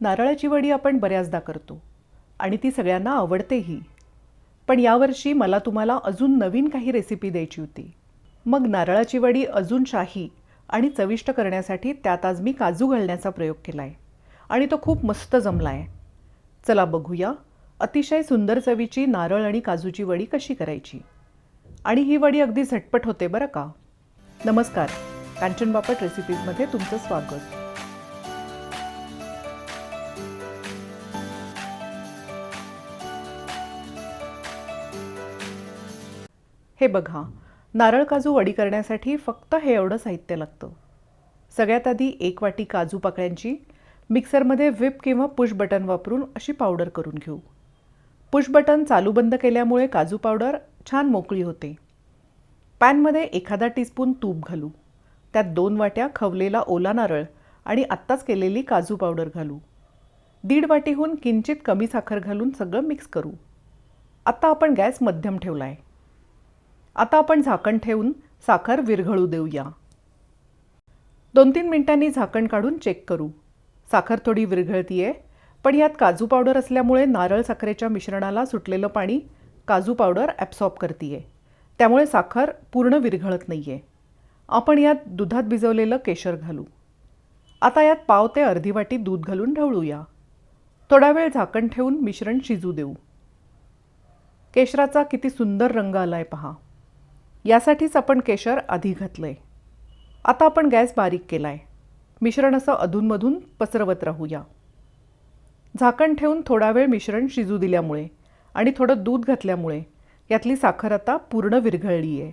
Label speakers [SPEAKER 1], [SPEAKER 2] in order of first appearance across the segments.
[SPEAKER 1] नारळाची वडी आपण बऱ्याचदा करतो आणि ती सगळ्यांना आवडतेही. पण यावर्षी मला तुम्हाला अजून नवीन काही रेसिपी द्यायची होती. मग नारळाची वडी अजून शाही आणि चविष्ट करण्यासाठी त्यात आज मी काजू घालण्याचा प्रयोग केला आहे आणि तो खूप मस्त जमला आहे चला बघूया अतिशय सुंदर चवीची नारळ आणि काजूची वडी कशी करायची. आणि ही वडी अगदी झटपट होते बरं का? नमस्कार कांचन बापट रेसिपीजमध्ये तुमचं स्वागत. हे बघा नारळ काजू वडी करण्यासाठी फक्त हे एवढं साहित्य लागतं. सगळ्यात आधी एक वाटी काजू पाकळ्यांची मिक्सरमध्ये व्हिप किंवा पुश बटन वापरून अशी पावडर करून घेऊ. पुश बटन चालू बंद केल्यामुळे काजू पावडर छान मोकळी होते. पॅनमध्ये एखादा टीस्पून तूप घालू. त्यात दोन वाट्या खवलेला ओला नारळ आणि आत्ताच केलेली काजू पावडर घालू. दीड वाटीहून किंचित कमी साखर घालून सगळं मिक्स करू. आत्ता आपण गॅस मध्यम ठेवला आहे आता आपण झाकण ठेवून साखर विरघळू देऊया. दोन तीन मिनिटांनी झाकण काढून चेक करू. साखर थोडी विरघळतीये पण यात काजू पावडर असल्यामुळे नारळ साखरेच्या मिश्रणाला सुटलेलं पाणी काजू पावडर ॲब्सॉर्ब करतीये. त्यामुळे साखर पूर्ण विरघळत नाही आहे आपण यात दुधात भिजवलेलं केशर घालू. आता यात पाव ते अर्धी वाटी दूध घालून ढवळूया. थोडा वेळ झाकण ठेवून मिश्रण शिजू देऊ. केशराचा किती सुंदर रंग आलाय पहा. यासाठीच आपण केशर आधी घातलंय. आता आपण गॅस बारीक केला आहे मिश्रण असं अधूनमधून पसरवत राहूया. झाकण ठेवून थोडा वेळ मिश्रण शिजू दिल्यामुळे आणि थोडं दूध घातल्यामुळे यातली साखर आता पूर्ण विरघळली आहे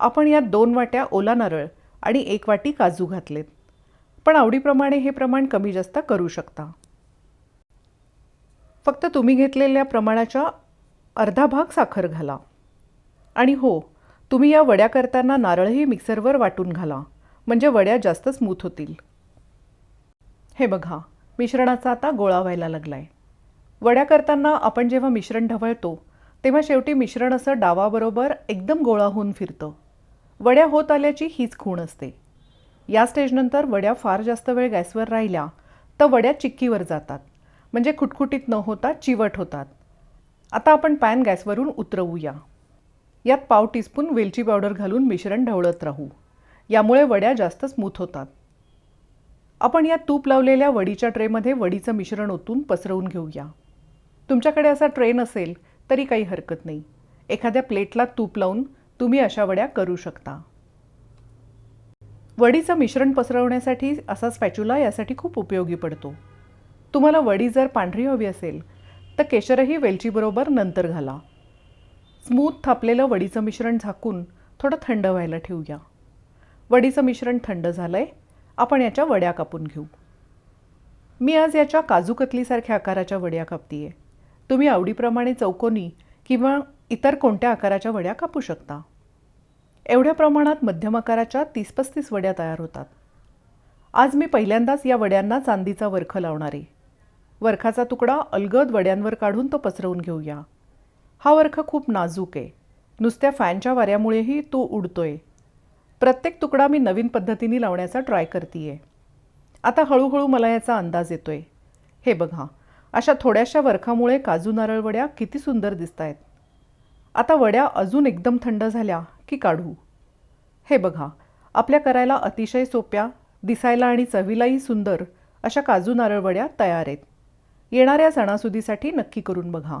[SPEAKER 1] आपण यात दोन वाट्या ओला नारळ आणि एक वाटी काजू घातलेत. पण आवडीप्रमाणे हे प्रमाण कमी जास्त करू शकता. फक्त तुम्ही घेतलेल्या प्रमाणाच्या अर्धा भाग साखर घाला. आणि हो तुम्ही या वड्या करताना नारळही मिक्सरवर वाटून घाला. म्हणजे वड्या जास्त स्मूथ होतील. हे बघा मिश्रणाचा आता गोळा व्हायला लागला आहे वड्या करताना आपण जेव्हा मिश्रण ढवळतो तेव्हा शेवटी मिश्रण असं डावाबरोबर एकदम गोळा होऊन फिरतं. वड्या होत आल्याची हीच खूण असते. या स्टेजनंतर वड्या फार जास्त वेळ गॅसवर राहिल्या तर वड्या चिक्कीवर जातात. म्हणजे खुटखुटीत न होता चिवट होतात. आता आपण पॅन गॅसवरून उतरवूया. यात पाव टीस्पून वेलची पावडर घालून मिश्रण ढवळत राहू. यामुळे वड्या जास्त स्मूथ होतात. आपण या तूप लावलेल्या वडीच्या ट्रेमध्ये वडीचं मिश्रण ओतून पसरवून घेऊया. तुमच्याकडे असा ट्रे नसेल तरी काही हरकत नाही. एखाद्या प्लेटला तूप लावून तुम्ही अशा वड्या करू शकता. वडीचं मिश्रण पसरवण्यासाठी असा स्पॅच्युला यासाठी खूप उपयोगी पडतो. तुम्हाला वडी जर पांढरी हवी असेल तर केशरही वेलचीबरोबर नंतर घाला. स्मूथ थापलेलं वडीचं मिश्रण झाकून थोडं थंड व्हायला ठेवूया. वडीचं मिश्रण थंड झालं आहे आपण याच्या वड्या कापून घेऊ. मी आज याच्या काजू कतलीसारख्या आकाराच्या वड्या कापते आहे तुम्ही आवडीप्रमाणे चौकोनी किंवा इतर कोणत्या आकाराच्या वड्या कापू शकता. एवढ्या प्रमाणात मध्यम आकाराच्या तीस पस्तीस वड्या तयार होतात. आज मी पहिल्यांदाच या वड्यांना चांदीचा वरख लावणार आहे. वरखाचा तुकडा अलगद वड्यांवर काढून तो पसरवून घेऊया. हा वर्ख खूप नाजूक आहे. नुसत्या फॅनच्या वाऱ्यामुळेही तो उडतोय. प्रत्येक तुकडा मी नवीन पद्धतीने लावण्याचा ट्राय करते आहे आता हळूहळू मला याचा अंदाज येतोय. हे बघा अशा थोड्याशा वरखामुळे काजू नारळ वड्या किती सुंदर दिसत आहेत आता वड्या अजून एकदम थंड झाल्या की काढू? हे बघा आपल्या करायला अतिशय सोप्या दिसायला आणि चवीलाही सुंदर अशा काजू नारळ वड्या तयार आहेत. येणाऱ्या सणासुदीसाठी नक्की करून बघा.